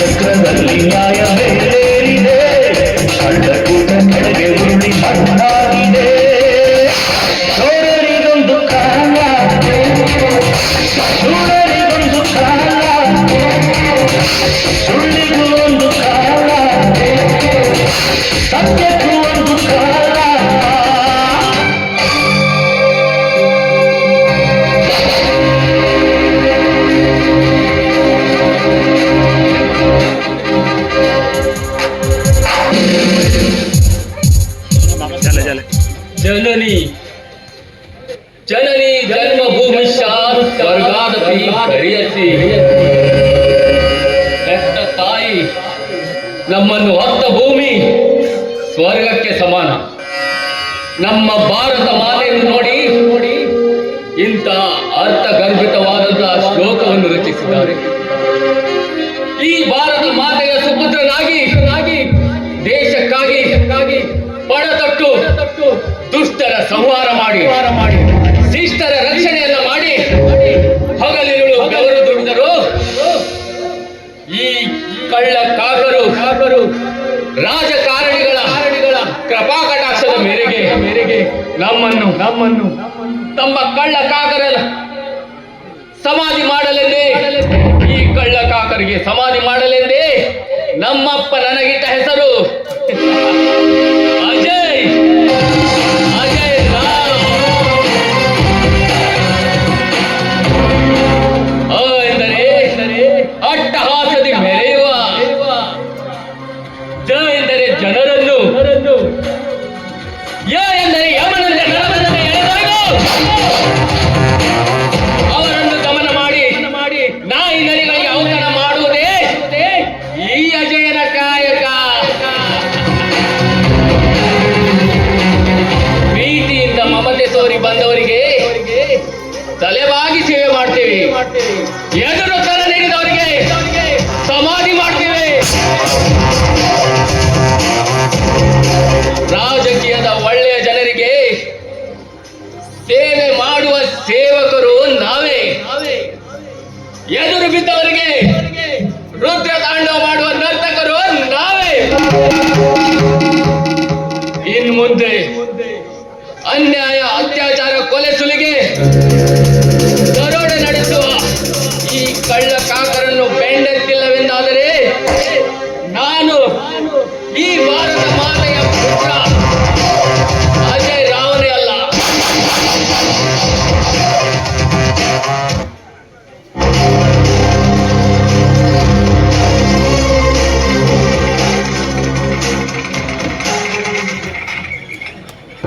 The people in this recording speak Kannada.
ಚಕ್ರದಲ್ಲಿ ನ್ಯಾಯ ಜನನಿ. ಜನನಿ ಜನ್ಮಭೂಮಿ ಸ್ವರ್ಗಾದಪಿ ಕರಿಯಸಿ. ಹೆತ್ತ ತಾಯಿ ನಮ್ಮನ್ನು ಹೊತ್ತ ಭೂಮಿ ಸ್ವರ್ಗಕ್ಕೆ ಸಮಾನ. ನಮ್ಮ ಭಾರತ ಮಾತೆಯನ್ನು ನೋಡಿ ನೋಡಿ ಇಂಥ ಅರ್ಥಗರ್ಭಿತವಾದಂತಹ ಶ್ಲೋಕವನ್ನು ರಚಿಸಿದ್ದಾರೆ. ಈ ಭಾರತ ಮಾತೆಯ ಸುಪುತ್ರನಾಗಿ ದುಷ್ಟರ ಸಂಹಾರ ಮಾಡಿ ಮಾಡಿ. ಶಿಷ್ಟರ ರಕ್ಷಣೆಯನ್ನ ಮಾಡಿ. ಹಗಲಿರುಳು ಬೆವರು ದುಡಿದರು. ಈ ಕಳ್ಳ ಕಾಕರು ಕಾಕರು ರಾಜಕಾರಣಿಗಳ ಕೃಪಾ ಕಟಾಕ್ಷದ ಮೇರೆಗೆ ಮೇರೆಗೆ ನಮ್ಮನ್ನು ನಮ್ಮನ್ನು ತಮ್ಮ ಕಳ್ಳ ಕಾಕರ ಸಮಾಧಿ ಮಾಡಲೆಂದೇ. ಈ ಕಳ್ಳ ಕಾಕರಿಗೆ ಸಮಾಧಿ ಮಾಡಲೆಂದೇ. ನಮ್ಮಪ್ಪ ನನಗಿಟ್ಟ ಹೆಸರು. ತಲೆಬಾಗಿ ಸೇವೆ ಮಾಡ್ತೇವೆ. ಎದುರು ತಲೆ ನೀಡಿದವರಿಗೆ ಸಮಾಧಿ ಮಾಡ್ತೇವೆ. ರಾಜಕೀಯದ ಒಳ್ಳೆಯ ಜನರಿಗೆ ಸೇವೆ ಮಾಡುವ ಸೇವಕರು ನಾವೇ. ಎದುರು ಬಿದ್ದವರಿಗೆ ರುದ್ರ ತಾಂಡವ ಮಾಡುವ ನರ್ತಕರು ನಾವೇ. ಇನ್ ಮುಂದೆ ಅನ್ಯಾಯ ಅತ್ಯಾಚಾರ ಕೊಲೆ ಸುಲಿಗೆ 一碗。